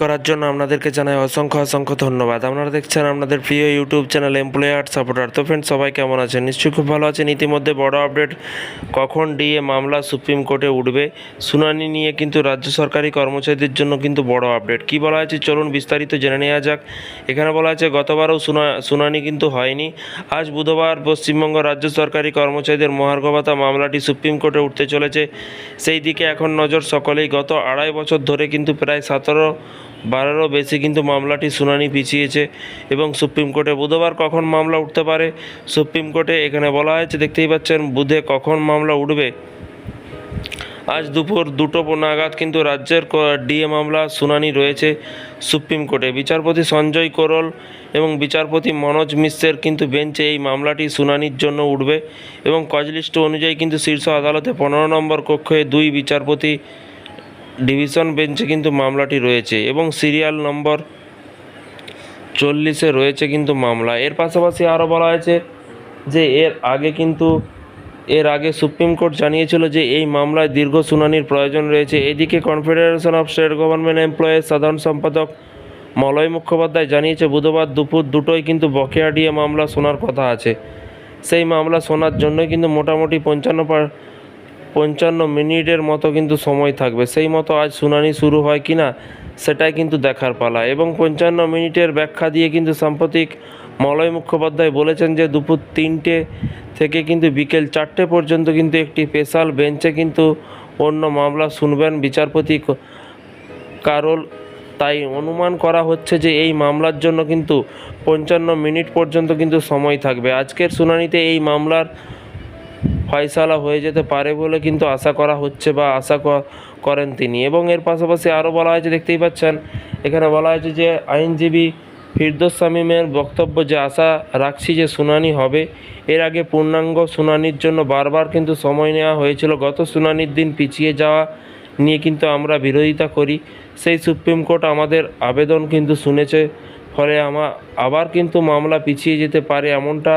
করার জন্য আপনাদেরকে জানাই অসংখ্য অসংখ্য ধন্যবাদ। আপনারা দেখছেন আপনাদের প্রিয় ইউটিউব চ্যানেল এমপ্লয়ার সাপোর্টার তো ফ্রেন্ড সবাই কেমন আছেন? নিশ্চয়ই খুব ভালো আছেন। ইতিমধ্যে বড় আপডেট কখন ডিএ মামলা সুপ্রিম কোর্টে উঠবে, শুনানি নিয়ে কিন্তু রাজ্য সরকারি কর্মচারীদের জন্য কিন্তু বড় আপডেট কি বলা হয়েছে? চলুন বিস্তারিত জেনে নেওয়া যাক। এখানে বলা হয়েছে, গতবারও শুনানি কিন্তু হয়নি। আজ বুধবার পশ্চিমবঙ্গ রাজ্য সরকারি কর্মচারীদের মহার্ঘ ভাতা মামলাটি সুপ্রিম কোর্টে উঠতে চলেছে। সেই দিকে এখন নজর সকলেই। গত আড়াই বছর ধরে কিন্তু প্রায় সতেরো বারেরও বেশি কিন্তু মামলাটি শুনানি পিছিয়েছে এবং সুপ্রিম কোর্টে বুধবার কখন মামলা উঠতে পারে? সুপ্রিম কোর্টে এখানে বলা হয়েছে, দেখতেই পাচ্ছেন, বুধে কখন মামলা উঠবে? আজ দুপুর দুটো নাগাদ কিন্তু রাজ্যের ডিএ মামলা শুনানি রয়েছে সুপ্রিম কোর্টে। বিচারপতি সঞ্জয় কোরল এবং বিচারপতি মনোজ মিশ্রের কিন্তু বেঞ্চে এই মামলাটি শুনানির জন্য উঠবে এবং কজলিস্ট অনুযায়ী কিন্তু শীর্ষ আদালতে পনেরো নম্বর কক্ষে দুই বিচারপতি ডিভিশন বেঞ্চে কিন্তু মামলাটি রয়েছে এবং সিরিয়াল নম্বর চল্লিশে রয়েছে কিন্তু মামলা। এর পাশাপাশি আরও বলা হয়েছে যে এর আগে কিন্তু এর আগে সুপ্রিম কোর্ট জানিয়েছিল যে এই মামলায় দীর্ঘ শুনানির প্রয়োজন রয়েছে। এদিকে confederation of state government employees সাধারণ সম্পাদক মলয় মুখোপাধ্যায় জানিয়েছে, বুধবার দুপুর দুটোই কিন্তু বকেয়া ডিএ মামলা শোনার কথা আছে। সেই মামলা শোনার জন্যই কিন্তু মোটামুটি পঞ্চান্ন পার- পঞ্চান্ন মিনিটের মতো কিন্তু সময় থাকবে। সেই মতো আজ শুনানি শুরু হয় কি না সেটাই কিন্তু দেখার পালা। এবং পঞ্চান্ন মিনিটের ব্যাখ্যা দিয়ে কিন্তু সাম্প্রতিক মলয় মুখোপাধ্যায় বলেছেন যে, দুপুর তিনটে থেকে কিন্তু বিকেল চারটে পর্যন্ত কিন্তু একটি স্পেশাল বেঞ্চে কিন্তু অন্য মামলা শুনবেন বিচারপতি কারল। তাই অনুমান করা হচ্ছে যে, এই মামলার জন্য কিন্তু পঞ্চান্ন মিনিট পর্যন্ত কিন্তু সময় থাকবে। আজকের শুনানিতে এই মামলার ফয়সালা হয়ে যেতে পারে বলে কিন্তু আশা করা হচ্ছে বা আশা করেন তিনি। এবং এর পাশাপাশি আরও বলা হয়েছে, দেখতেই পাচ্ছেন, এখানে বলা হয়েছে যে আইনজীবী ফিরদোস শামীমের বক্তব্য যে আশা রাখছি যে শুনানি হবে, এর আগে পূর্ণাঙ্গ শুনানির জন্য বারবার কিন্তু সময় নেওয়া হয়েছিল। গত শুনানির দিন পিছিয়ে যাওয়া নিয়ে কিন্তু আমরা বিরোধিতা করি। সেই সুপ্রিম কোর্ট আমাদের আবেদন কিন্তু শুনেছে ফলে আমা, আবার কিন্তু মামলা পিছিয়ে যেতে পারে এমনটা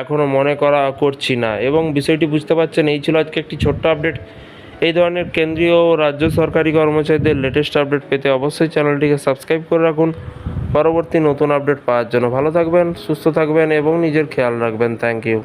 এখনও মনে করা করছি না। এবং বিষয়টি বুঝতে পারছেন, এই ছিল আজকে একটি ছোট্ট আপডেট। এই ধরনের কেন্দ্রীয় ও রাজ্য সরকারি কর্মচারীদের লেটেস্ট আপডেট পেতে অবশ্যই চ্যানেলটিকে সাবস্ক্রাইব করে রাখুন। পরবর্তী নতুন আপডেট পাওয়ার জন্য ভালো থাকবেন, সুস্থ থাকবেন এবং নিজের খেয়াল রাখবেন। Thank you